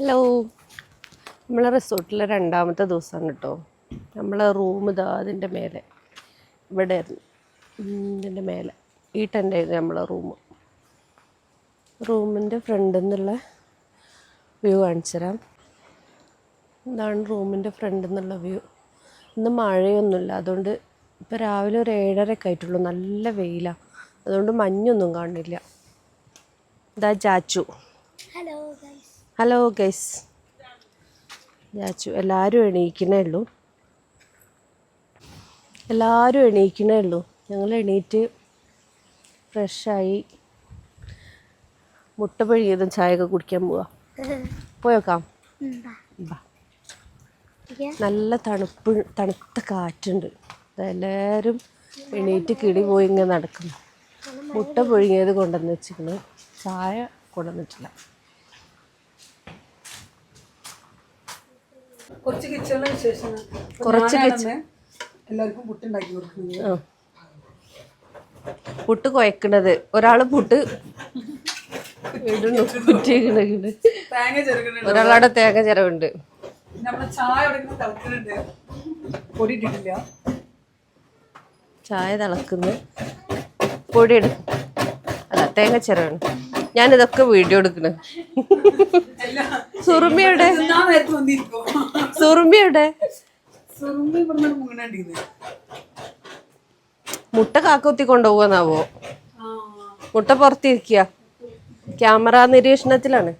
Hello. നമ്മളെ റിസോർട്ടിലെ രണ്ടാമത്തെ ദിവസമാണ് കേട്ടോ. നമ്മളെ റൂം ഇതാ അതിന്റെ മേലെ. ഇവിടെ ആയിരുന്നു. ഇതിന്റെ മേലെ. ഈ ടെന്റായിരുന്നു നമ്മളെ റൂം. റൂമിന്റെ ഫ്രണ്ടിൽ നിന്നുള്ള വ്യൂ കാണിച്ചു തരാം ഇതാണ് റൂമിന്റെ ഫ്രണ്ടിൽ നിന്നുള്ള വ്യൂ. ഇന്ന് മഴയൊന്നുമില്ല. അതുകൊണ്ട് ഇപ്പോൾ രാവിലെ ഒരു ഏഴരയൊക്കെ ആയിട്ടുള്ളൂ. നല്ല വെയിലാണ് അതുകൊണ്ട് മഞ്ഞൊന്നും കാണില്ല ഇതാ Chachu. Hello hello guys Chachu എല്ലാവരും എണീക്കണേ ഉള്ളൂ. എല്ലാവരും എണീക്കണേ ഉള്ളൂ. ഞങ്ങൾ എണീറ്റ് ഫ്രഷായി മുട്ട പിഴുകിയതും ചായയൊക്കെ കുടിക്കാൻ പോവാ. പോയോക്കാം? നല്ല തണുപ്പ് തണുത്ത കാറ്റുണ്ട്. എല്ലാവരും എണീറ്റ് കിളി പോയി ഇങ്ങനെ നടക്കുന്നു. മുട്ട പുഴുങ്ങിയത് കൊണ്ടുവന്ന് വെച്ചിരിക്കുന്നു. ചായ കൊണ്ടുവന്നിട്ടില്ല. കുറച്ച് കിച്ചണിലെ വിശേഷങ്ങൾ കുറച്ച് എല്ലാവർക്കും പുട്ടുണ്ടാക്കി കൊടുക്കുന്നത്. ആ. പുട്ട് കുഴക്കണത്. ഒരാൾ പുട്ട് ഇടുന്നു. തേങ്ങ ഒരാളവിടെ തേങ്ങ ചിരവുണ്ട്. നമ്മളെ ചായ എവിടെ തിളക്കുന്നുണ്ട്. പൊടി ഇട്ടിട്ടില്ല. ചായ തിളക്കുന്നു. പൊടി എടുക്കും അല്ല തേങ്ങ ചിരവാണ് ഞാനിതൊക്കെ വീഡിയോ എടുക്കണേ. സുറുമിയുടെ സുറുമിയുടെ മുട്ട കാക്കുത്തി കൊണ്ടുപോകുന്നാവോ മുട്ട പുറത്തിരിക്കുക. ക്യാമറ നിരീക്ഷണത്തിലാണ്.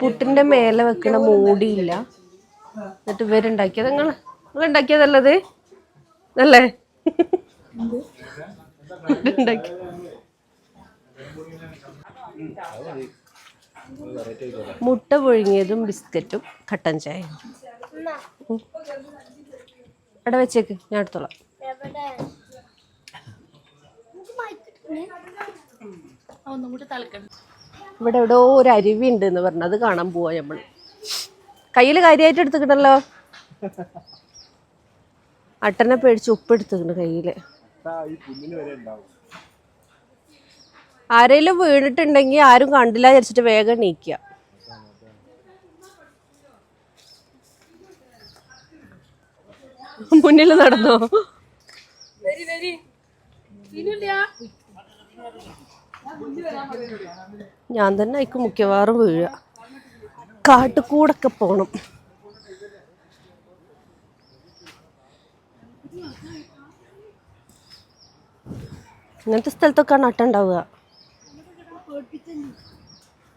പുട്ടിന്റെ മേലെ വെക്കണ മൂടിയില്ല. എന്നിട്ട് ഇവരുണ്ടാക്കിയത് നിങ്ങൾ? നിങ്ങൾ ഉണ്ടാക്കിയതല്ലത്? അല്ലേ? ഉണ്ടാക്കി മുട്ട പുഴുങ്ങിയതും ബിസ്ക്കറ്റും കട്ടൻ ചായ. അവിടെ വെച്ചേക്ക്. ഞാൻ എടുത്തോളാം. എവിടെ ഇവിടെ എവിടെയോ ഒരു അരുവി ഉണ്ട് എന്ന് പറഞ്ഞത് കാണാൻ പോവാ നമ്മൾ കയ്യിൽ കാര്യമായിട്ട് എടുത്തിട്ടുണ്ടല്ലോ? അട്ടനെ പേടിച്ച് ഉപ്പ് എടുത്തിട്ടുണ്ട് കയ്യിൽ ആരെങ്കിലും വീണിട്ടുണ്ടെങ്കിൽ ആരും കണ്ടില്ല വിചാരിച്ചിട്ട് വേഗം നീക്കുക മുന്നിൽ നടന്നോ? ഞാൻ തന്നെ ആയിക്കും മിക്കവാറും വീഴുക. കാട്ടുകൂടൊക്കെ പോണം. ഇങ്ങനത്തെ സ്ഥലത്തൊക്കെയാണ് അട്ട ഉണ്ടാവുക.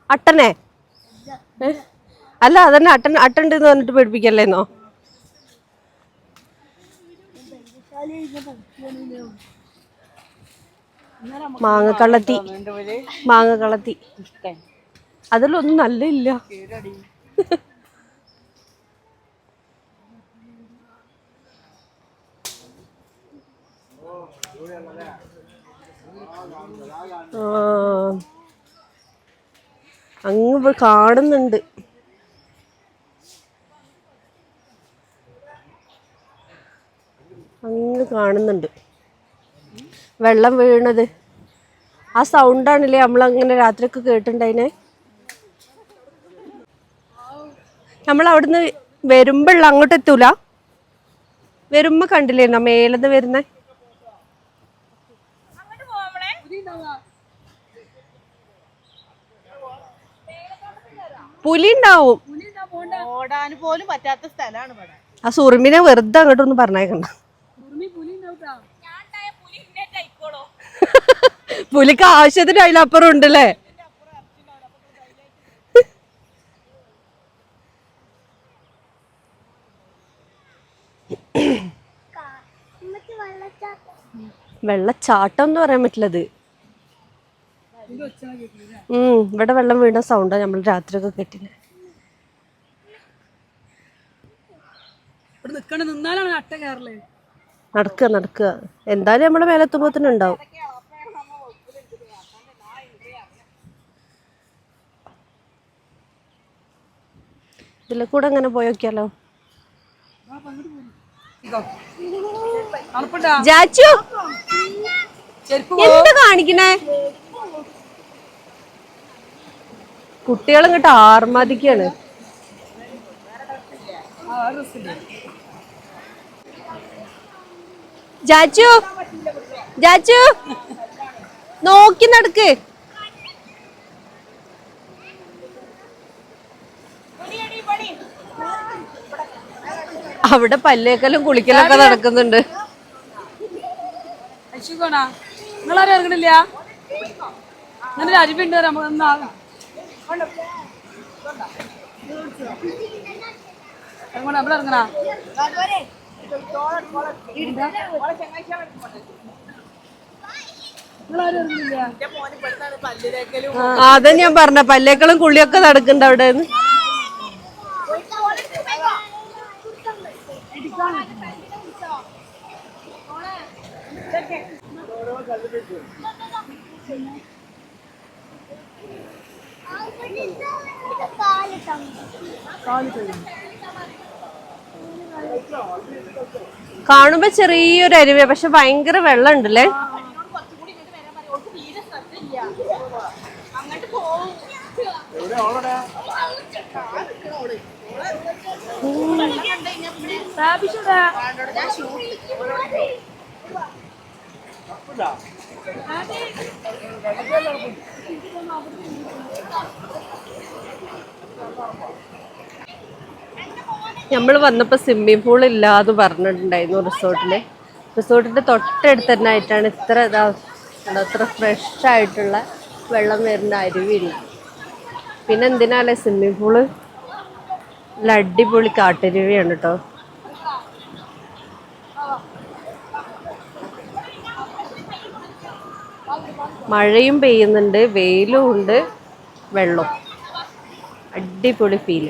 അട്ടനെ? അല്ല അതന്നെ അട്ടൻ അട്ടുണ്ട് എന്ന് പറഞ്ഞിട്ട് പേടിപ്പിക്കല്ലേന്നോ? മാങ്ങക്കള്ളത്തി മാങ്ങക്കള്ളത്തി അതിലൊന്നും നല്ല ഇല്ല. അങ്ങ് കാണുന്നുണ്ട്. അങ്ങ് കാണുന്നുണ്ട്. വെള്ളം വീണത്. ആ സൗണ്ടാണല്ലേ നമ്മളങ്ങനെ രാത്രിയൊക്കെ കേട്ടിട്ടുണ്ടായിനെ? നമ്മൾ അവിടുന്ന് വരുമ്പോഴുള്ള അങ്ങോട്ട് എത്തൂല? വരുമ്പോ കണ്ടില്ലേന്നോ മേലെന്ന് വരുന്നേ? പുലി ഉണ്ടാവും ഓടാൻ പോലും പറ്റാത്ത സ്ഥലമാണ് ഇവിടെ. ആ സുറുമിനെ വെറുതെ അങ്ങോട്ട് ഒന്ന് പറഞ്ഞേക്കണ്ട പുലിക്ക് ആവശ്യത്തിന് അതിലപ്പുറം ഉണ്ടല്ലേ? വെള്ളച്ചാട്ടം എന്ന് പറയാൻ പറ്റില്ലത്. ഉം ഇവിടെ വെള്ളം വീണ സൗണ്ടാ നമ്മൾ രാത്രിയൊക്കെ കയറലേ നടക്കുക നടക്കുക. എന്തായാലും നമ്മളെ തന്നെ ഉണ്ടാവും. ഇതിലെ കൂടെ അങ്ങനെ പോയോക്കിയാലോ ജാച്ചു എന്താ കാണിക്കണേ? കുട്ടികൾ ഇങ്ങോട്ട് ആർമാദിക്കാണ് ജാച്ചു ജാച്ചു നോക്കി നടക്ക്. അവിടെ പല്ലേക്കലും കുളിക്കലൊക്കെ നടക്കുന്നുണ്ട്. നിങ്ങളാരും ഇറങ്ങണില്ല? അങ്ങനെ അരിവുണ്ട് ഇറങ്ങണ? ഇറങ്ങണ? അതാ ഞാൻ പറഞ്ഞ പല്ലേക്കളും കുളിയൊക്കെ നടക്കുന്നുണ്ട് അവിടെ കാണുമ്പോ ചെറിയൊരു അരുവ പക്ഷെ ഭയങ്കര വെള്ളം ഉണ്ടല്ലേ നമ്മൾ വന്നപ്പോൾ സ്വിമ്മിംഗ് പൂൾ ഇല്ലാന്ന് പറഞ്ഞിട്ടുണ്ടായിരുന്നു റിസോർട്ടിൽ. റിസോർട്ടിന്റെ തൊട്ടടുത്ത് തന്നെ ആയിട്ടാണ് ഇത്ര ഇതാ ഇത്ര ഫ്രഷ് ആയിട്ടുള്ള വെള്ളം വരുന്ന അരുവിയില്ല. പിന്നെ എന്തിനാലേ സ്വിമ്മിംഗ് പൂൾ നല്ല അടിപൊളി കാട്ടരുവിയാണ് കേട്ടോ മഴയും പെയ്യുന്നുണ്ട് വെയിലും ഉണ്ട് വെള്ളം. അടിപൊളി ഫീൽ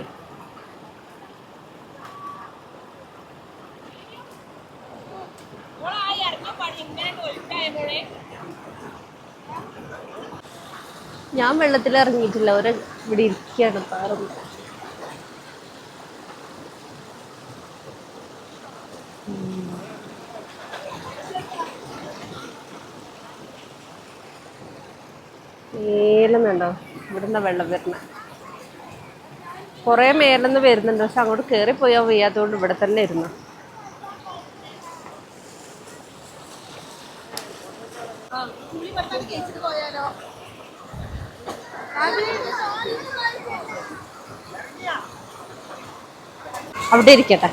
ഞാൻ വെള്ളത്തിൽ ഇറങ്ങിയിട്ടില്ല ഒരു ഇവിടെ ഇരിക്കുകയാണ് പാറുമ്പോ. മേലെന്നുണ്ടോ ഇവിടുന്ന വെള്ളം വരുന്നത് കുറേ മേലെന്ന് വരുന്നുണ്ട്. പക്ഷെ അങ്ങോട്ട് കയറി പോയാൽ വയ്യാത്തതുകൊണ്ട് ഇവിടെ തന്നെ ഇരുന്നു. അവിടെ ഇരിക്കട്ടെ.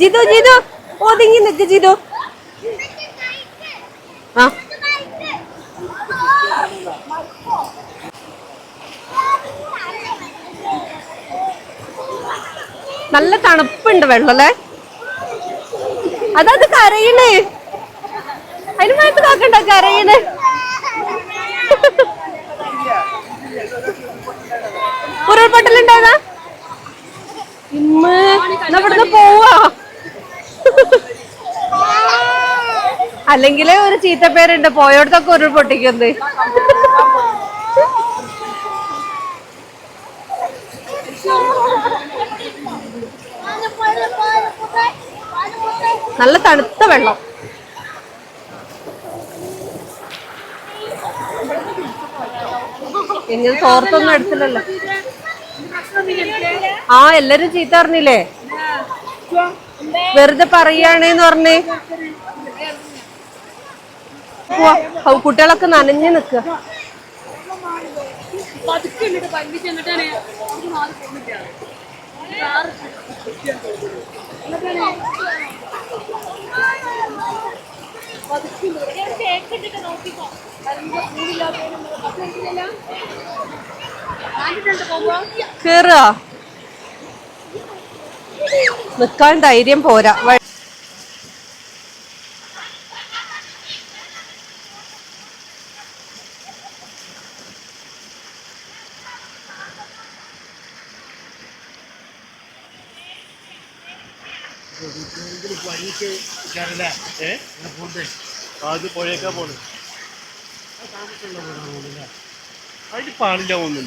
ജിതു ജിതു ഒതുങ്ങി നിൽക്ക് ജിതു. ആ. നല്ല തണുപ്പുണ്ട് വെള്ളല്ലേ അതത് കരയണേ. അതിന് മാറ്റി നോക്കണ്ട കരയണ് ഉരുൾപൊട്ടലുണ്ടായതാ ഇമ്മ എന്നാ ഇവിടുന്ന് പോവാ? അല്ലെങ്കിലേ ഒരു ചീത്തപ്പേരുണ്ട് പോയോടത്തൊക്കെ ഉരുൾപൊട്ടിക്കുന്നത്. നല്ല തണുത്ത വെള്ളം. ഇങ്ങനെ തോർത്തൊന്നും എടുത്തില്ലല്ലോ. ആ എല്ലാരും ചീത്ത പറഞ്ഞില്ലേ? വെറുതെ പറയാണേന്ന് പറഞ്ഞേ. കുട്ടികളൊക്കെ നനഞ്ഞു നിക്കുക പതുക്കെ കേറുക. നിക്കാൻ ധൈര്യം പോരാ. വ- അത് പുഴയൊക്കെ പോണ്. അതിന് പാടില്ല ഒന്നും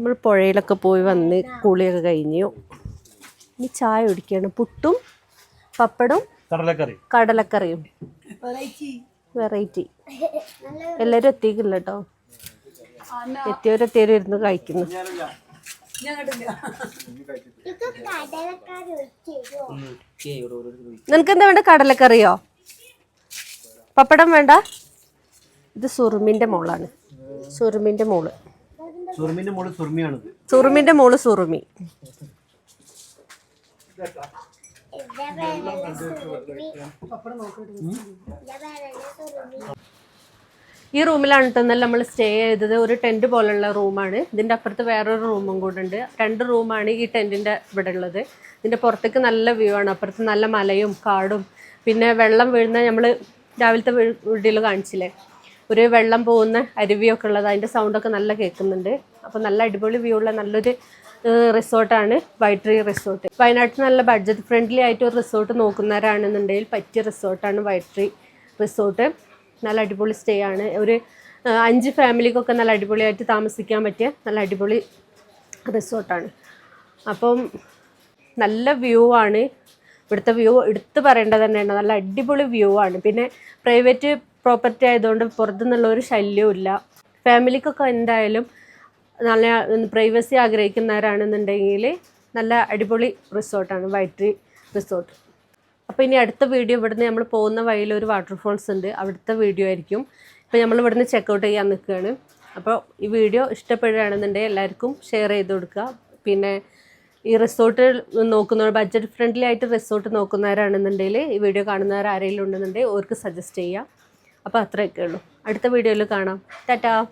നമ്മൾ പുഴയിലൊക്കെ പോയി വന്ന് കുളിയൊക്കെ കഴിഞ്ഞു. ഇനി ചായ കുടിക്കുകയാണ് പുട്ടും പപ്പടും കടലക്കറി. കടലക്കറിയും. വെറൈറ്റി എല്ലാവരും എത്തിക്കില്ല കേട്ടോ എത്തിയവരെത്തിയവരും ഇരുന്ന് കഴിക്കുന്നു. നിനക്ക് എന്താ വേണ്ട? കടലക്കറിയോ? പപ്പടം വേണ്ട? ഇത് സുറുമിന്റെ മോളാണ്. സുറുമിന്റെ മോൾ. സുറുമിന്റെ മോൾ മോൾ സുറുമി. ഈ റൂമിലാണ് ഇന്നലെ നമ്മൾ സ്റ്റേ ചെയ്തത്. ഒരു ടെന്റ് പോലുള്ള റൂമാണ്. ഇതിന്റെ അപ്പുറത്ത് വേറൊരു റൂമും കൂടെ ഉണ്ട്. രണ്ട് റൂമാണ് ഈ ടെന്റിന്റെ ഇവിടെ ഉള്ളത്. ഇതിന്റെ പുറത്തേക്ക് നല്ല വ്യൂ ആണ്. അപ്പുറത്ത് നല്ല മലയും കാടും. പിന്നെ വെള്ളം വീഴുന്ന നമ്മൾ രാവിലത്തെ വീട്ടിൽ കാണിച്ചില്ലേ? ഒരു വെള്ളം പോകുന്ന അരുവിയൊക്കെ ഉള്ളത് അതിന്റെ സൗണ്ടൊക്കെ നല്ല കേൾക്കുന്നുണ്ട്. അപ്പോൾ നല്ല അടിപൊളി വ്യൂ ഉള്ള നല്ലൊരു റിസോർട്ടാണ് വൈറ്റ് ട്രീ റിസോർട്ട് വയനാട്ടിൽ നല്ല ബഡ്ജറ്റ് ഫ്രണ്ട്ലി ആയിട്ട് ഒരു റിസോർട്ട് നോക്കുന്നവരാണെന്നുണ്ടെങ്കിൽ പറ്റിയ റിസോർട്ടാണ് വൈറ്റ് ട്രീ റിസോർട്ട് നല്ല അടിപൊളി സ്റ്റേ ആണ്. ഒരു അഞ്ച് ഫാമിലിക്കൊക്കെ നല്ല അടിപൊളിയായിട്ട് താമസിക്കാൻ പറ്റിയ നല്ല അടിപൊളി റിസോർട്ടാണ് അപ്പം നല്ല വ്യൂ ആണ്. ഇവിടുത്തെ വ്യൂ എടുത്ത് പറയേണ്ടത് തന്നെയാണ്. നല്ല അടിപൊളി വ്യൂ ആണ്. പിന്നെ പ്രൈവറ്റ് പ്രോപ്പർട്ടി ആയതുകൊണ്ട് പുറത്തുനിന്നുള്ള ഒരു ശല്യവും ഇല്ല. ഫാമിലിക്കൊക്കെ എന്തായാലും നല്ല പ്രൈവസി ആഗ്രഹിക്കുന്നവരാണെന്നുണ്ടെങ്കിൽ നല്ല അടിപൊളി റിസോർട്ടാണ് വൈട്രി റിസോർട്ട്. അപ്പോൾ ഇനി അടുത്ത വീഡിയോ ഇവിടുന്ന് നമ്മൾ പോകുന്ന വഴിയിൽ ഒരു വാട്ടർഫോൾസ് ഉണ്ട്. അവിടുത്തെ വീഡിയോ ആയിരിക്കും. ഇപ്പോൾ നമ്മൾ ഇവിടുന്ന് ചെക്കൗട്ട് ചെയ്യാൻ നിൽക്കുകയാണ്. അപ്പോൾ ഈ വീഡിയോ ഇഷ്ടപ്പെടുകയാണെന്നുണ്ടെങ്കിൽ എല്ലാവർക്കും ഷെയർ ചെയ്ത് കൊടുക്കുക. പിന്നെ ഈ റിസോർട്ട് നോക്കുന്നവർ ബഡ്ജറ്റ് ഫ്രണ്ട്ലി ആയിട്ട് റിസോർട്ട് നോക്കുന്നവരാണെന്നുണ്ടെങ്കിൽ ഈ വീഡിയോ കാണുന്നവർ ആരെങ്കിലും ഉണ്ടെന്നുണ്ടെങ്കിൽ അവർക്ക് സജസ്റ്റ് ചെയ്യുക അപ്പോൾ അത്രയൊക്കെ ഉള്ളൂ. അടുത്ത വീഡിയോയിൽ കാണാം. ടാറ്റാ.